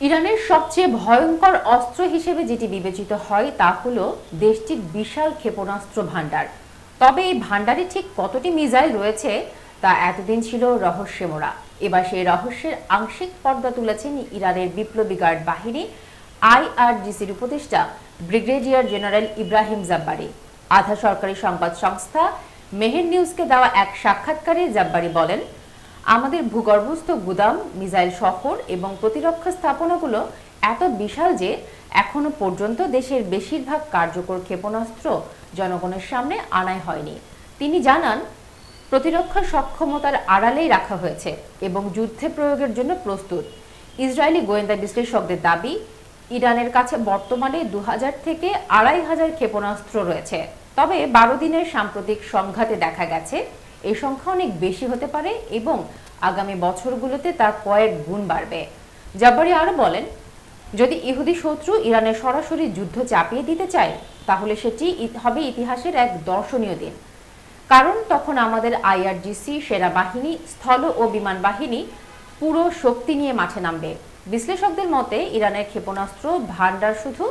ইরানের সবচেয়ে ভয়ঙ্কর অস্ত্র হিসেবে যেটি বিবেচিত হয় তা হলো দেশটির বিশাল ক্ষেপণাস্ত্র ভাণ্ডার। তবে এই ভাণ্ডারে ঠিক কতটি মিসাইল রয়েছে তা এতদিন ছিল রহস্যে মোড়া এবার সেই রহস্যের আংশিক পর্দা তুলেছেন ইরানের বিপ্লবী গার্ড বাহিনী আইআরজিসির উপদেষ্টা ব্রিগেডিয়ার জেনারেল ইব্রাহিম জাব্বারি। আধা সরকারি সংবাদ সংস্থা মেহের নিউজকে দেওয়া এক সাক্ষাৎকারে জাব্বারি বলেন আমাদের ভূগর্ভস্থ গুদাম, মিসাইল শহর এবং প্রতিরক্ষা স্থাপনাগুলো এত বিশাল যে এখনও পর্যন্ত দেশের বেশিরভাগ কার্যকর ক্ষেপণাস্ত্র জনগণের সামনে আনাই হয়নি। তিনি জানান, প্রতিরক্ষা সক্ষমতার আড়ালেই রাখা হয়েছে এবং যুদ্ধে প্রয়োগের জন্য প্রস্তুত। ইসরায়েলি গোয়েন্দা বিশ্লেষকদের দাবি, ইরানের কাছে বর্তমানে দু হাজার থেকে আড়াই হাজার ক্ষেপণাস্ত্র রয়েছে। তবে বারো দিনের সাম্প্রতিক সংঘাতে দেখা গেছে এই সংখ্যা অনেক বেশি হতে পারে এবং আগামী বছরগুলোতে তার কয়েক গুণ বাড়বে। জাব্বারি আরও বলেন, যদি ইহুদি শত্রু ইরানের সরাসরি যুদ্ধ চাপিয়ে দিতে চায়, তাহলে সেটি হবে ইতিহাসের এক দর্শনীয় দিন। কারণ তখন আমাদের আইআরজিসি সেনাবাহিনী স্থল ও বিমান বাহিনী পুরো শক্তি নিয়ে মাঠে নামবে। বিশ্লেষকদের মতে, ইরানের ক্ষেপণাস্ত্র ভান্ডার শুধু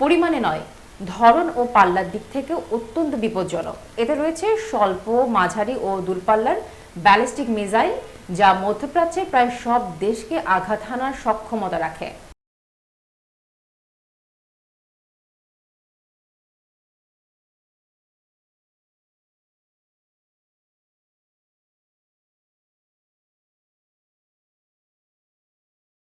পরিমাণে নয় ধরন ও পাল্লার দিক থেকে অত্যন্ত বিপজ্জনক। এতে রয়েছে স্বল্প, মাঝারি ও দূরপাল্লার ব্যালিস্টিক মিসাইল যা মধ্যপ্রাচ্যের প্রায় সব দেশকে আঘাত হানার সক্ষমতা রাখে।